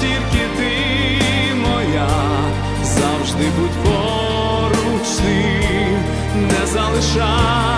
Тільки ти моя, завжди будь поруч не залишай,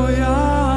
我要